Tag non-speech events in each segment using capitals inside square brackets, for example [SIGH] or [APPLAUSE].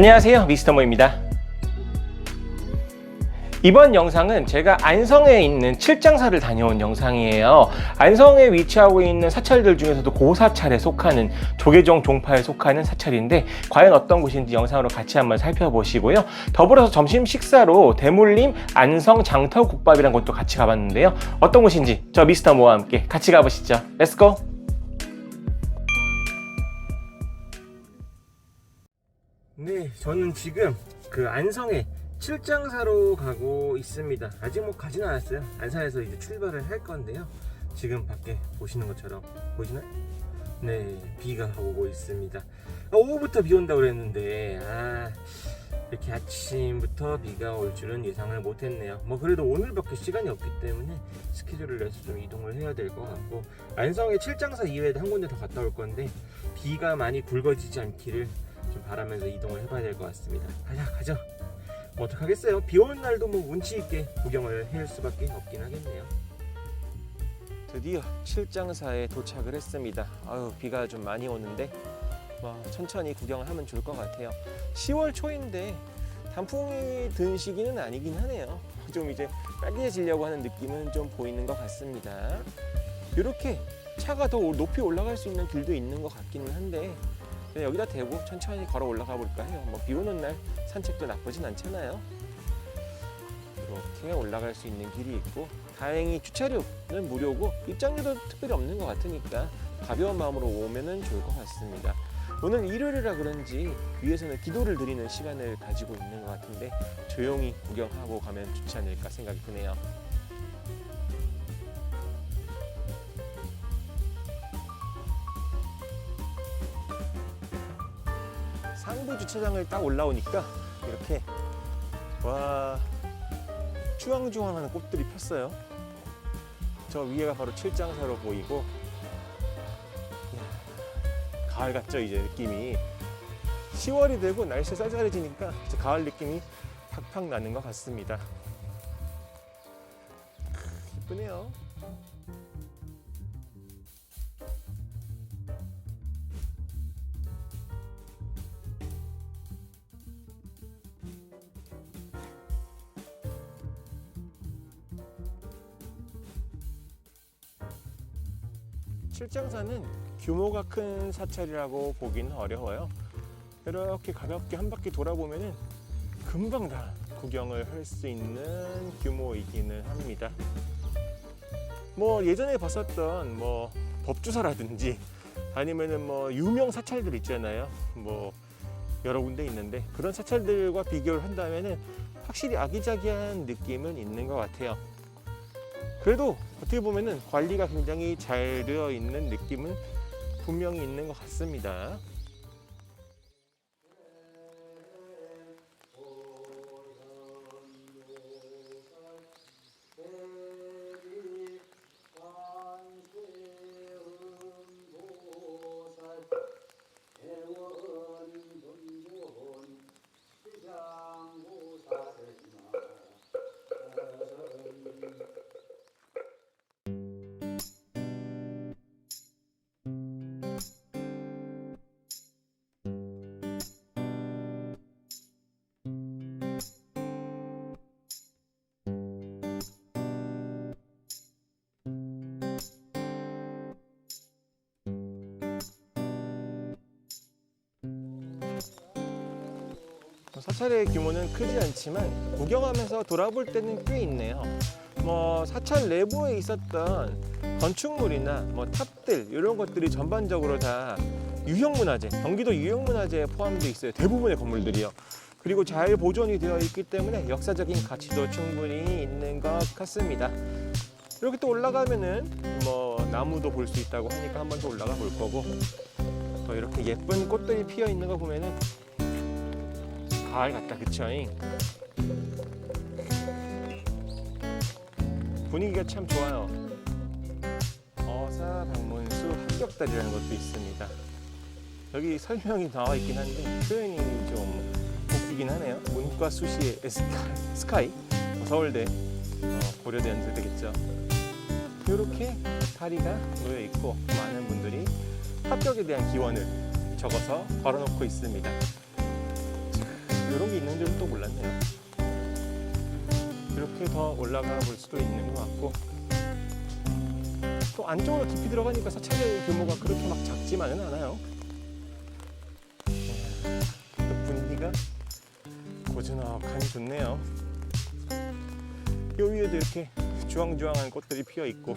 안녕하세요 미스터모입니다. 이번 영상은 제가 안성에 있는 칠장사를 다녀온 영상이에요. 안성에 위치하고 있는 사찰들 중에서도 고사찰에 속하는 조계종 종파에 속하는 사찰인데 과연 어떤 곳인지 영상으로 같이 한번 살펴보시고요. 더불어서 점심 식사로 대물림 안성 장터국밥이라는 곳도 같이 가봤는데요. 어떤 곳인지 저 미스터모와 함께 같이 가보시죠. 렛츠고 네, 저는 지금 그 안성에 출장사로 가고 있습니다. 아직 뭐 가진 않았어요. 안산에서 이제 출발을 할 건데요. 지금 밖에 보시는 것처럼 보시나요? 네, 비가 오고 있습니다. 아, 오후부터 비 온다고 그랬는데 아 이렇게 아침부터 비가 올 줄은 예상을 못했네요. 뭐 그래도 오늘밖에 시간이 없기 때문에 스케줄을 내서 좀 이동을 해야 될 것 같고 안성에 칠장사 이외에도 한 군데 더 갔다 올 건데 비가 많이 굵어지지 않기를 좀 바라면서 이동을 해봐야 될 것 같습니다. 가자, 가자. 뭐 어떡하겠어요. 비 오는 날도 뭐 운치 있게 구경을 할 수밖에 없긴 하겠네요. 드디어 칠장사에 도착을 했습니다. 아유, 비가 좀 많이 오는데 뭐 천천히 구경을 하면 좋을 것 같아요. 10월 초인데 단풍이 든 시기는 아니긴 하네요. 좀 이제 빨개지려고 하는 느낌은 좀 보이는 것 같습니다. 이렇게 차가 더 높이 올라갈 수 있는 길도 있는 것 같기는 한데 여기다 대고 천천히 걸어 올라가 볼까 해요. 뭐 비 오는 날 산책도 나쁘진 않잖아요. 이렇게 올라갈 수 있는 길이 있고 다행히 주차료는 무료고 입장료도 특별히 없는 것 같으니까 가벼운 마음으로 오면은 좋을 것 같습니다. 오늘 일요일이라 그런지 위에서는 기도를 드리는 시간을 가지고 있는 것 같은데 조용히 구경하고 가면 좋지 않을까 생각이 드네요. 상부 주차장을 딱 올라오니까 이렇게 와 주황주황하는 꽃들이 폈어요. 저 위에가 바로 칠장사로 보이고 이야, 가을 같죠 이제 느낌이 10월이 되고 날씨 쌀쌀해지니까 이제 가을 느낌이 팍팍 나는 것 같습니다. 크, 이쁘네요. 칠장사는 규모가 큰 사찰이라고 보기는 어려워요. 이렇게 가볍게 한 바퀴 돌아보면은 금방 다 구경을 할 수 있는 규모이기는 합니다. 뭐 예전에 봤었던 뭐 법주사라든지 아니면은 뭐 유명 사찰들 있잖아요. 뭐 여러 군데 있는데 그런 사찰들과 비교를 한다면은 확실히 아기자기한 느낌은 있는 것 같아요. 그래도 어떻게 보면은 관리가 굉장히 잘 되어 있는 느낌은 분명히 있는 것 같습니다. 사찰의 규모는 크지 않지만 구경하면서 돌아볼 때는 꽤 있네요. 뭐 사찰 내부에 있었던 건축물이나 뭐 탑들 이런 것들이 전반적으로 다 유형문화재, 경기도 유형문화재에 포함되어 있어요. 대부분의 건물들이요. 그리고 잘 보존이 되어 있기 때문에 역사적인 가치도 충분히 있는 것 같습니다. 이렇게 또 올라가면은 뭐 나무도 볼 수 있다고 하니까 한 번 더 올라가 볼 거고 또 이렇게 예쁜 꽃들이 피어 있는 거 보면은 가을 같다 그쵸? 잉? 분위기가 참 좋아요. 어사 방문수 합격달이라는 것도 있습니다. 여기 설명이 나와 있긴 한데 표현이 좀 웃기긴 하네요. 문과 수시의 스카이, 스카이 서울대 어, 고려대 연세대겠죠. 이렇게 다리가 놓여 있고 많은 분들이 합격에 대한 기원을 적어서 걸어놓고 있습니다. 이런 게 있는 줄은 또 몰랐네요. 이렇게 더 올라가 볼 수도 있는 것 같고 또 안쪽으로 깊이 들어가니까 사찰의 규모가 그렇게 막 작지만은 않아요. 네, 또 분위기가 고즈넉하니 좋네요. 요 위에도 이렇게 주황주황한 꽃들이 피어 있고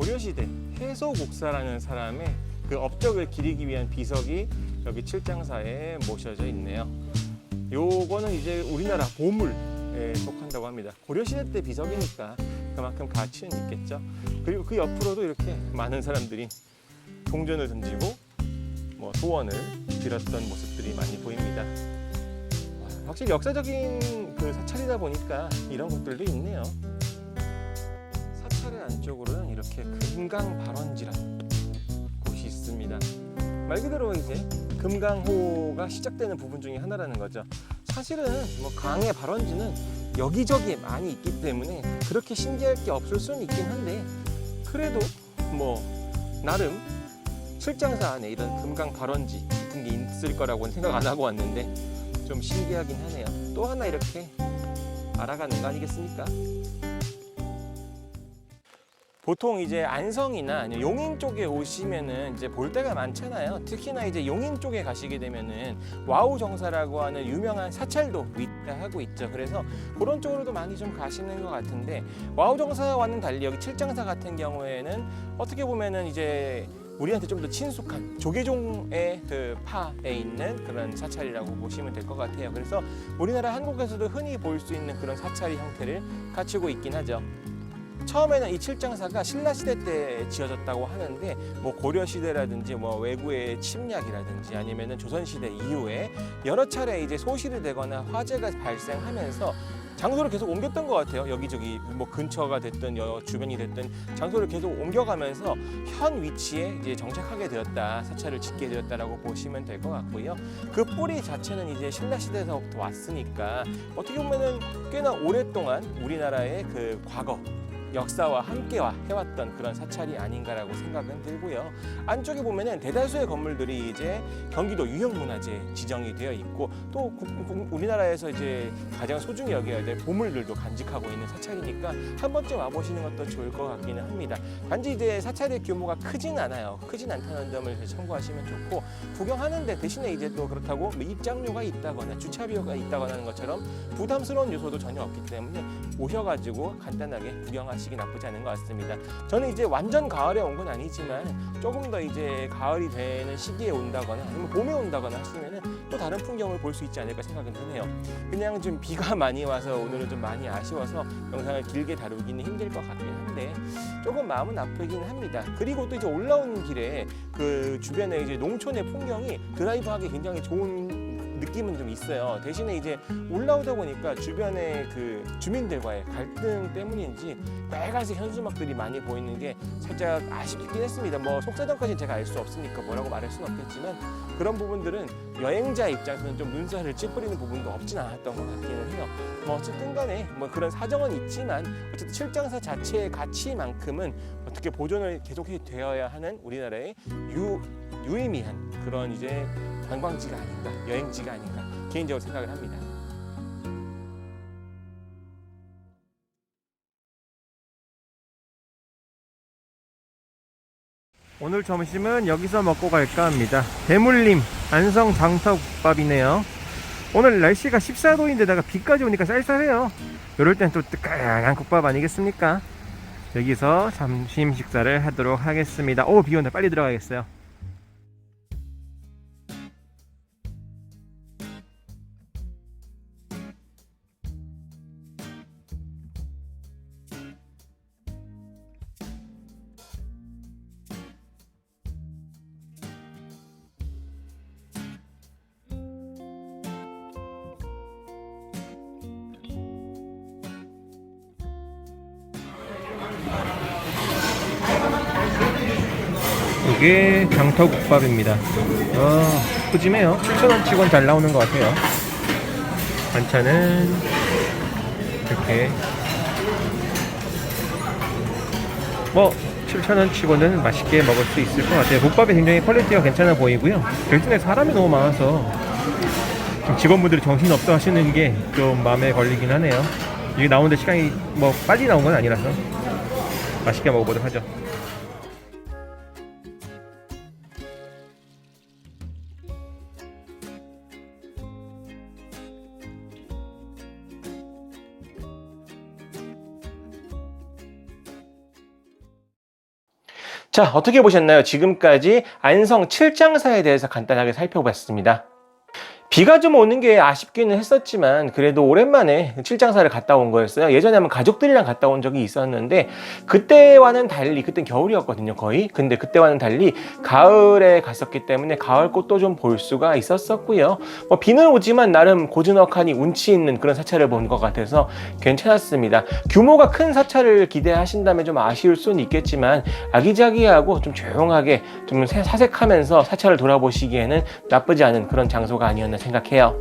고려시대 해소곡사라는 사람의 그 업적을 기리기 위한 비석이 여기 칠장사에 모셔져 있네요. 요거는 이제 우리나라 보물에 속한다고 합니다. 고려시대 때 비석이니까 그만큼 가치는 있겠죠. 그리고 그 옆으로도 이렇게 많은 사람들이 동전을 던지고 뭐 소원을 빌었던 모습들이 많이 보입니다. 와, 확실히 역사적인 그 사찰이다 보니까 이런 것들도 있네요. 사찰의 안쪽으로는 이렇게 금강 발원지라는 곳이 있습니다. 말 그대로 이제 금강호가 시작되는 부분 중에 하나라는 거죠. 사실은 뭐 강의 발원지는 여기저기 많이 있기 때문에 그렇게 신기할 게 없을 수는 있긴 한데 그래도 뭐 나름 출장사 안에 이런 금강 발원지 같은 게 있을 거라고는 생각 안 하고 왔는데 좀 신기하긴 하네요. 또 하나 이렇게 알아가는 거 아니겠습니까? 보통 이제 안성이나 아니면 용인 쪽에 오시면은 이제 볼 데가 많잖아요. 특히나 이제 용인 쪽에 가시게 되면은 와우 정사라고 하는 유명한 사찰도 위치하고 있죠. 그래서 그런 쪽으로도 많이 좀 가시는 것 같은데 와우 정사와는 달리 여기 칠장사 같은 경우에는 어떻게 보면은 이제 우리한테 좀 더 친숙한 조계종의 그 파에 있는 그런 사찰이라고 보시면 될 것 같아요. 그래서 우리나라 한국에서도 흔히 볼 수 있는 그런 사찰의 형태를 갖추고 있긴 하죠. 처음에는 이 칠장사가 신라 시대 때 지어졌다고 하는데 뭐 고려 시대라든지 뭐 외구의 침략이라든지 아니면은 조선 시대 이후에 여러 차례 이제 소실이 되거나 화재가 발생하면서 장소를 계속 옮겼던 것 같아요. 여기저기 뭐 근처가 됐든 여 주변이 됐든 장소를 계속 옮겨가면서 현 위치에 이제 정착하게 되었다, 사찰을 짓게 되었다라고 보시면 될 것 같고요. 그 뿌리 자체는 이제 신라 시대에서부터 왔으니까 어떻게 보면은 꽤나 오랫동안 우리나라의 그 과거 역사와 함께와 해왔던 그런 사찰이 아닌가라고 생각은 들고요. 안쪽에 보면은 대다수의 건물들이 이제 경기도 유형문화재 지정이 되어 있고 또 우리나라에서 이제 가장 소중히 여겨야 될 보물들도 간직하고 있는 사찰이니까 한 번쯤 와보시는 것도 좋을 것 같기는 합니다. 단지 이제 사찰의 규모가 크진 않아요. 크진 않다는 점을 참고하시면 좋고 구경하는데 대신에 이제 또 그렇다고 뭐 입장료가 있다거나 주차비가 있다거나 하는 것처럼 부담스러운 요소도 전혀 없기 때문에 오셔가지고 간단하게 구경하시 기 나쁘지 않은 것 같습니다. 저는 이제 완전 가을에 온 건 아니지만 조금 더 이제 가을이 되는 시기에 온다거나 아니면 봄에 온다거나 하시면은 또 다른 풍경을 볼 수 있지 않을까 생각은 드네요. 그냥 좀 비가 [LAUGHS] 많이 와서 오늘은 좀 많이 아쉬워서 영상을 길게 다루기는 힘들 것 같긴 한데 조금 마음은 아프긴 합니다. 그리고 또 이제 올라오는 길에 그 주변에 이제 농촌의 풍경이 드라이브하기 굉장히 좋은 느낌은 좀 있어요. 대신에 이제 올라오다 보니까 주변의 그 주민들과의 갈등 때문인지 빨간색 현수막들이 많이 보이는 게 살짝 아쉽긴 했습니다. 뭐 속사정까지는 제가 알 수 없으니까 뭐라고 말할 수는 없겠지만 그런 부분들은 여행자 입장에서는 좀 눈살을 찌푸리는 부분도 없진 않았던 것 같기는 해요. 뭐 어쨌든 간에 뭐 그런 사정은 있지만 어쨌든 출장사 자체의 가치만큼은 어떻게 보존을 계속해 되어야 하는 우리나라의 유, 유의미한 그런 이제 관광지가 아닌가 여행지가 아닌가 개인적으로 생각을 합니다. 오늘 점심은 여기서 먹고 갈까 합니다. 대물림 안성 장터국밥이네요. 오늘 날씨가 14도인데다가 비까지 오니까 쌀쌀해요. 이럴 땐 또 뜨끈한 국밥 아니겠습니까? 여기서 점심 식사를 하도록 하겠습니다. 오, 비 온다. 빨리 들어가겠어요. 이게 장터국밥입니다. 어, 푸짐해요. 7,000원치곤 잘 나오는 것 같아요. 반찬은 이렇게 뭐 7,000원 치고는 맛있게 먹을 수 있을 것 같아요. 국밥이 굉장히 퀄리티가 괜찮아 보이고요. 대신에 사람이 너무 많아서 좀 직원분들이 정신 없어 하시는 게 좀 마음에 걸리긴 하네요. 이게 나오는데 시간이 뭐 빨리 나온 건 아니라서 맛있게 먹어보도록 하죠. 자, 어떻게 보셨나요? 지금까지 안성 칠장사에 대해서 간단하게 살펴봤습니다. 비가 좀 오는 게 아쉽기는 했었지만 그래도 오랜만에 칠장사를 갔다 온 거였어요. 예전에 한번 가족들이랑 갔다 온 적이 있었는데 그때와는 달리 그땐 겨울이었거든요 거의. 근데 그때와는 달리 가을에 갔었기 때문에 가을 꽃도 좀 볼 수가 있었었고요. 뭐 비는 오지만 나름 고즈넉하니 운치 있는 그런 사찰을 본 것 같아서 괜찮았습니다. 규모가 큰 사찰을 기대하신다면 좀 아쉬울 수는 있겠지만 아기자기하고 좀 조용하게 좀 사색하면서 사찰을 돌아보시기에는 나쁘지 않은 그런 장소가 아니었나 생각해요.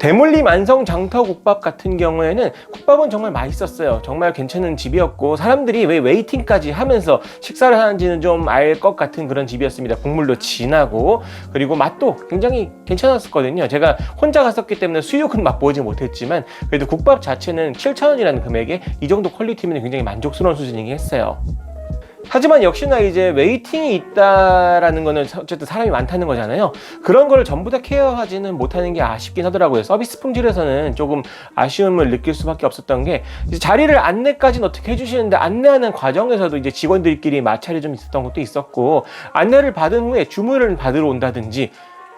대물림 안성 장터국밥 같은 경우에는 국밥은 정말 맛있었어요. 정말 괜찮은 집이었고 사람들이 왜 웨이팅까지 하면서 식사를 하는지는 좀 알 것 같은 그런 집이었습니다. 국물도 진하고 그리고 맛도 굉장히 괜찮았었거든요. 제가 혼자 갔었기 때문에 수육은 맛보지 못했지만 그래도 국밥 자체는 7,000원이라는 금액에 이 정도 퀄리티면 굉장히 만족스러운 수준이긴 했어요. 하지만 역시나 이제 웨이팅이 있다라는 거는 어쨌든 사람이 많다는 거잖아요. 그런 거를 전부 다 케어하지는 못하는 게 아쉽긴 하더라고요. 서비스 품질에서는 조금 아쉬움을 느낄 수밖에 없었던 게 자리를 안내까지는 어떻게 해주시는데 안내하는 과정에서도 이제 직원들끼리 마찰이 좀 있었던 것도 있었고 안내를 받은 후에 주문을 받으러 온다든지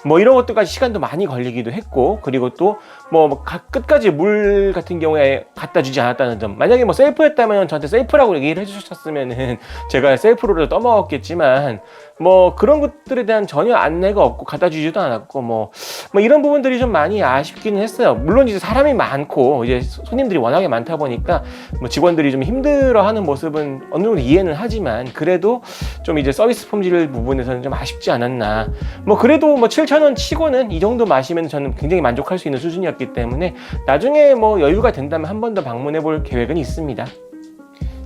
뭐 이런 것들까지 시간도 많이 걸리기도 했고 그리고 또뭐 끝까지 물 같은 경우에 갖다 주지 않았다는 점. 만약에 뭐 셀프였다면 저한테 셀프라고 얘기를 해주셨으면은 [LAUGHS] 제가 셀프로 떠먹었겠지만 뭐 그런 것들에 대한 전혀 안내가 없고 갖다 주지도 않았고 뭐, 뭐 이런 부분들이 좀 많이 아쉽기는 했어요. 물론 이제 사람이 많고 이제 손님들이 워낙에 많다 보니까 뭐 직원들이 좀 힘들어하는 모습은 어느 정도 이해는 하지만 그래도 좀 이제 서비스 품질 부분에서는 좀 아쉽지 않았나. 뭐 그래도 뭐 7,000원 치고는 이 정도 마시면 저는 굉장히 만족할 수 있는 수준이었 기 때문에 나중에 뭐 여유가 된다면 한 번 더 방문해 볼 계획은 있습니다.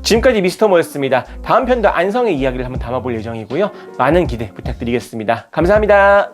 지금까지 미스터 모였습니다. 다음 편도 안성의 이야기를 한번 담아볼 예정이고요. 많은 기대 부탁드리겠습니다. 감사합니다.